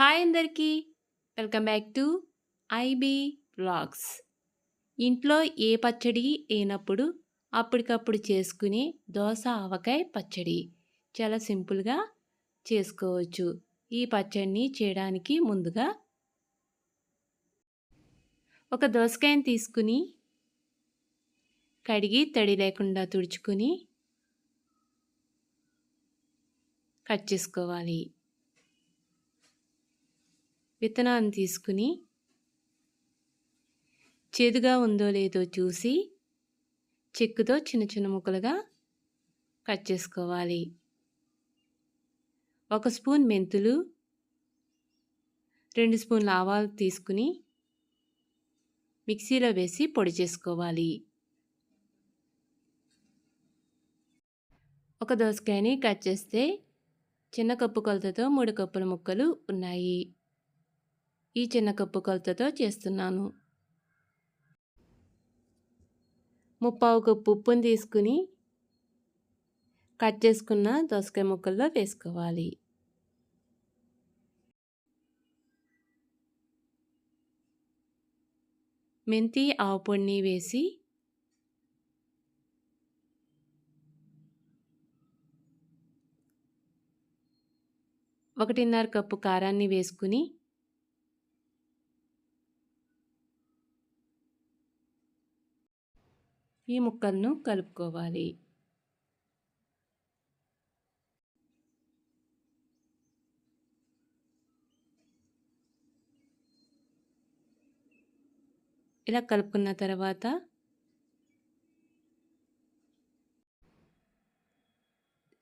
Hi అందరికీ. Welcome back to IB blogs ఇంట్లో ఏ పచ్చడి లేనప్పుడు అప్పటికప్పుడు చేసుకునే దోశ ఆవకాయ పచ్చడి. చాలా సింపుల్గా చేసుకోవచ్చు. ఈ పచ్చడిని చేయడానికి ముందుగా ఒక దోసకాయని తీసుకుని కడిగి తడి లేకుండా తుడుచుకుని కట్ చేసుకోవాలి. విత్తనాన్ని తీసుకుని చేదుగా ఉందో లేదో చూసి చెక్కుతో చిన్న చిన్న ముక్కలుగా కట్ చేసుకోవాలి. ఒక స్పూన్ మెంతులు రెండు స్పూన్ల ఆవాలు తీసుకుని మిక్సీలో వేసి పొడి చేసుకోవాలి. ఒక దోసకాయని కట్ చేస్తే చిన్న కప్పు కొలతతో మూడు కప్పుల ముక్కలు ఉన్నాయి. ఈ చిన్న కప్పు కొలతతో చేస్తున్నాను. ముప్పావు కప్పు ఉప్పుని తీసుకుని కట్ చేసుకున్న దోసకాయ ముక్కల్లో వేసుకోవాలి. మెంతి ఆవు పొడిని వేసి ఒకటిన్నర కప్పు కారాన్ని వేసుకుని ఈ ముక్కలను కలుపుకోవాలి. ఇలా కలుపుకున్న తర్వాత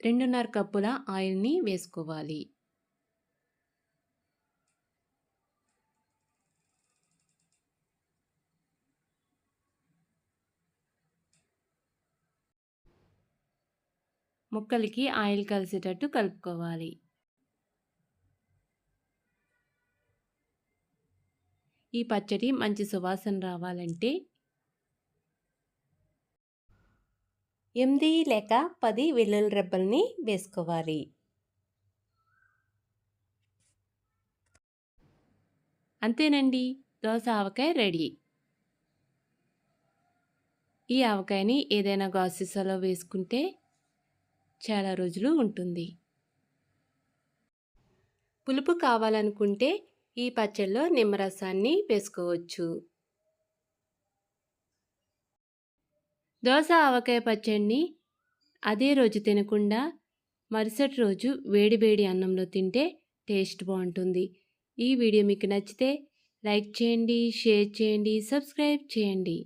రెండున్నర కప్పుల ఆయిల్ని వేసుకోవాలి. ముక్కలకి ఆయిల్ కలిసేటట్టు కలుపుకోవాలి. ఈ పచ్చడి మంచి సువాసన రావాలంటే ఎనిమిది లేక పది వెల్లుల్లి రెబ్బల్ని వేసుకోవాలి. అంతేనండి దోశ ఆవకాయ రెడీ. ఈ ఆవకాయని ఏదైనా గాసిసలో వేసుకుంటే చాలా రోజులు ఉంటుంది. పులుపు కావాలనుకుంటే ఈ పచ్చళ్ళలో నిమ్మరసాన్ని వేసుకోవచ్చు. దోశ ఆవకాయ పచ్చడిని అదే రోజు తినకుండా మరుసటి రోజు వేడివేడి అన్నంలో తింటే టేస్ట్ బాగుంటుంది. ఈ వీడియో మీకు నచ్చితే లైక్ చేయండి షేర్ చేయండి సబ్స్క్రైబ్ చేయండి.